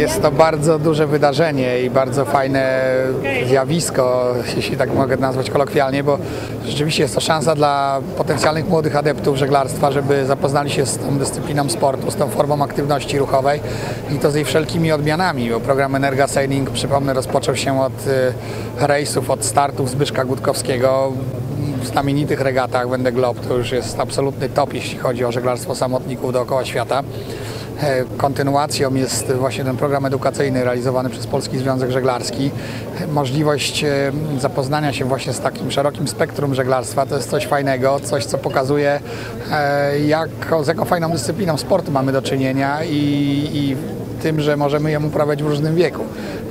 Jest to bardzo duże wydarzenie i bardzo fajne zjawisko, jeśli tak mogę nazwać kolokwialnie, bo rzeczywiście jest to szansa dla potencjalnych młodych adeptów żeglarstwa, żeby zapoznali się z tą dyscypliną sportu, z tą formą aktywności ruchowej i to z jej wszelkimi odmianami, bo program Energa Sailing, przypomnę, rozpoczął się od y, rejsów, od startów Zbyszka Gutkowskiego, w znamienitych regatach Wende Globe to już jest absolutny top, jeśli chodzi o żeglarstwo samotników dookoła świata. E, Kontynuacją jest właśnie ten program edukacyjny realizowany przez Polski Związek Żeglarski. E, Możliwość e, zapoznania się właśnie z takim szerokim spektrum żeglarstwa to jest coś fajnego, coś co pokazuje jak, z jaką fajną dyscypliną sportu mamy do czynienia i, i tym, że możemy ją uprawiać w różnym wieku.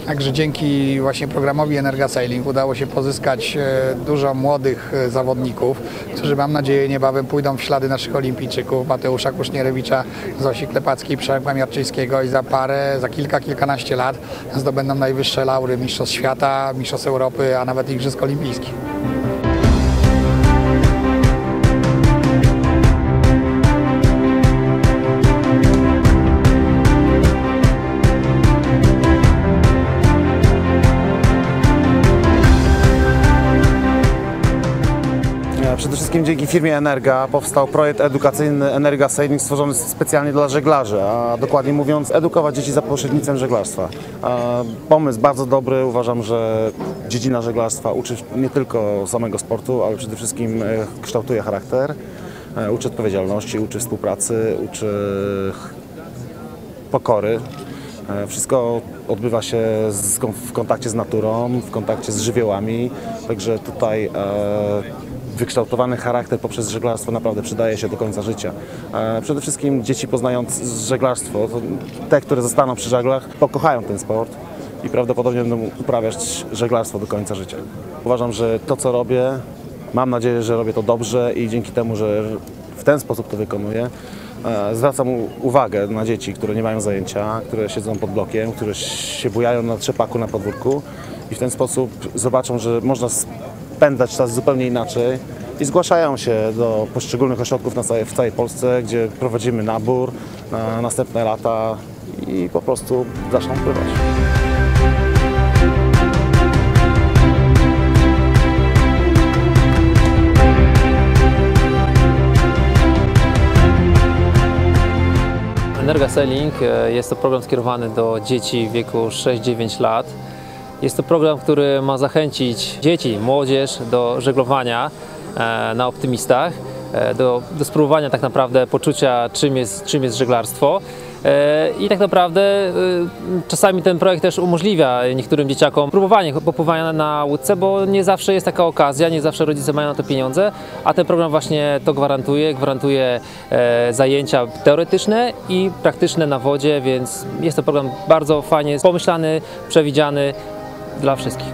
Także dzięki właśnie programowi Energa Sailing udało się pozyskać e, dużo młodych e, zawodników, którzy mam nadzieję niebawem pójdą w ślady naszych olimpijczyków, Mateusza Kusznierewicza, Zosi Klepackiej, Przemka Miarczyńskiego i za parę, za kilka, kilkanaście lat zdobędą najwyższe laury Mistrzostw Świata, Mistrzostw Europy, a nawet Igrzysk Olimpijskich. Wszystkim dzięki firmie Energa powstał projekt edukacyjny Energa Sailing stworzony specjalnie dla żeglarzy, a dokładnie mówiąc edukować dzieci za pośrednictwem żeglarstwa. Pomysł bardzo dobry, uważam, że dziedzina żeglarstwa uczy nie tylko samego sportu, ale przede wszystkim e, kształtuje charakter, e, uczy odpowiedzialności, uczy współpracy, uczy pokory. E, Wszystko odbywa się w kontakcie z naturą, w kontakcie z żywiołami, także tutaj e, wykształtowany charakter poprzez żeglarstwo naprawdę przydaje się do końca życia. Przede wszystkim dzieci poznając żeglarstwo, te, które zostaną przy żaglach, pokochają ten sport i prawdopodobnie będą uprawiać żeglarstwo do końca życia. Uważam, że to co robię, mam nadzieję, że robię to dobrze i dzięki temu, że w ten sposób to wykonuję, E, Zwracam uwagę na dzieci, które nie mają zajęcia, które siedzą pod blokiem, które się bujają na trzepaku na podwórku i w ten sposób zobaczą, że można spędzać czas zupełnie inaczej i zgłaszają się do poszczególnych ośrodków na całej, w całej Polsce, gdzie prowadzimy nabór na następne lata i po prostu zaczną pływać. Energa Sailing e, jest to program skierowany do dzieci w wieku 6-9 lat. Jest to program, który ma zachęcić dzieci, młodzież do żeglowania e, na optymistach, e, do, do spróbowania tak naprawdę poczucia, czym jest, czym jest żeglarstwo. E, I tak naprawdę czasami ten projekt też umożliwia niektórym dzieciakom próbowanie popływania na łódce, bo nie zawsze jest taka okazja, nie zawsze rodzice mają na to pieniądze, a ten program właśnie to gwarantuje, gwarantuje zajęcia teoretyczne i praktyczne na wodzie, więc jest to program bardzo fajnie pomyślany, przewidziany dla wszystkich.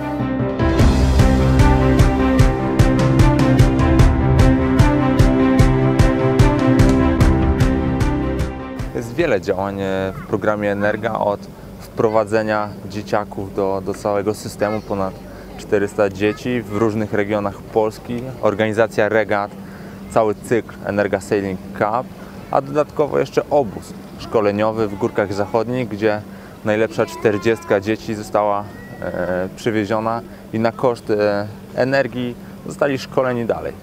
Jest wiele działań e, w programie Energa od wprowadzenia dzieciaków do, do całego systemu, ponad 400 dzieci w różnych regionach Polski, organizacja regat, cały cykl Energa Sailing Cup, a dodatkowo jeszcze obóz szkoleniowy w Górkach Zachodnich, gdzie najlepsza 40 dzieci została przywieziona i na koszt e, energii zostali szkoleni dalej.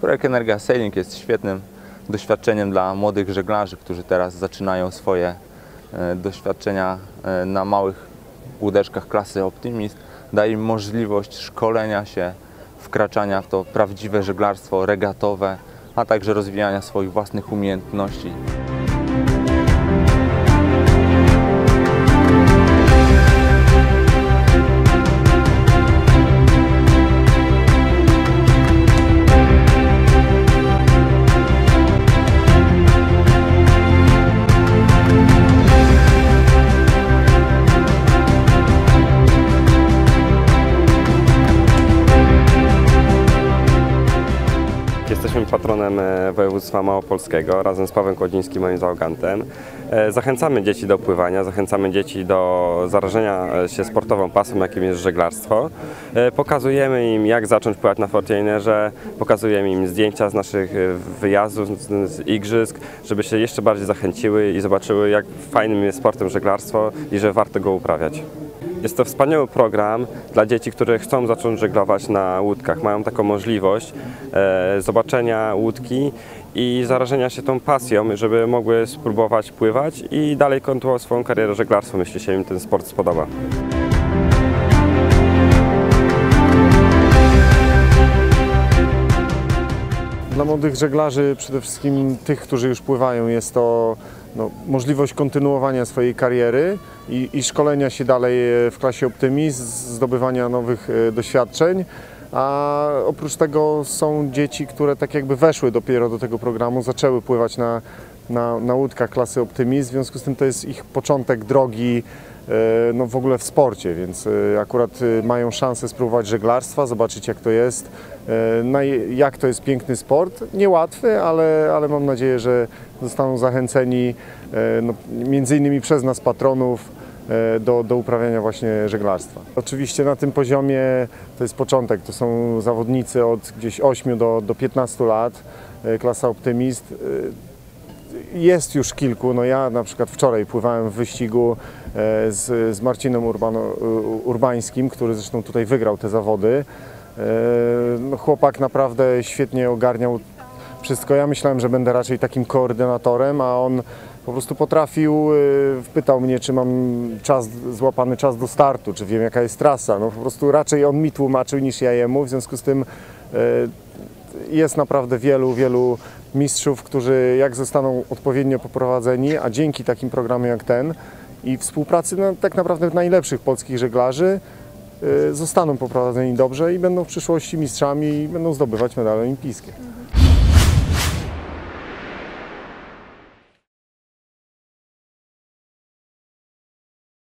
Projekt Energa Sailing jest świetnym doświadczeniem dla młodych żeglarzy, którzy teraz zaczynają swoje e, doświadczenia e, na małych łódeczkach klasy Optimist. Daje im możliwość szkolenia się, wkraczania w to prawdziwe żeglarstwo regatowe, a także rozwijania swoich własnych umiejętności. Patronem e, województwa małopolskiego razem z Pawłem Kłodzińskim, moim załogantem. E, Zachęcamy dzieci do pływania, zachęcamy dzieci do zarażenia e, się sportową pasją, jakim jest żeglarstwo. Pokazujemy im, jak zacząć pływać na fortlinerze, pokazujemy im zdjęcia z naszych wyjazdów, z, igrzysk, żeby się jeszcze bardziej zachęciły i zobaczyły, jak fajnym jest sportem żeglarstwo i że warto go uprawiać. Jest to wspaniały program dla dzieci, które chcą zacząć żeglować na łódkach. Mają taką możliwość e, łódki i zarażenia się tą pasją, żeby mogły spróbować pływać i dalej kontynuować swoją karierę żeglarstwa, jeśli się im ten sport spodoba. Dla młodych żeglarzy, przede wszystkim tych, którzy już pływają, jest to no, możliwość kontynuowania swojej kariery i, i szkolenia się dalej w klasie Optimizm, zdobywania nowych e, doświadczeń. A oprócz tego są dzieci, które tak jakby weszły dopiero do tego programu, zaczęły pływać na, na, na łódkach klasy Optimizm, w związku z tym to jest ich początek drogi e, no w ogóle w sporcie, więc e, akurat e, mają szansę spróbować żeglarstwa, zobaczyć jak to jest, je- jak to jest piękny sport. Niełatwy, ale, ale mam nadzieję, że zostaną zachęceni no, między innymi przez nas patronów do, do uprawiania właśnie żeglarstwa. Oczywiście na tym poziomie to jest początek, to są zawodnicy od gdzieś 8 do, do 15 lat, e, klasa optymist. E, jest już kilku. No ja na przykład wczoraj pływałem w wyścigu e, z, z Marcinem Urbańskim, który zresztą tutaj wygrał te zawody. E, No chłopak naprawdę świetnie ogarniał wszystko. Ja myślałem, że będę raczej takim koordynatorem, a on po prostu potrafił, e, pytał mnie, czy mam czas, złapany czas do startu, czy wiem jaka jest trasa. No po prostu raczej on mi tłumaczył niż ja jemu, w związku z tym e, jest naprawdę wielu, wielu mistrzów, którzy jak zostaną odpowiednio poprowadzeni, a dzięki takim programom jak ten i współpracy no, tak naprawdę najlepszych polskich żeglarzy y, zostaną poprowadzeni dobrze i będą w przyszłości mistrzami i będą zdobywać medale olimpijskie.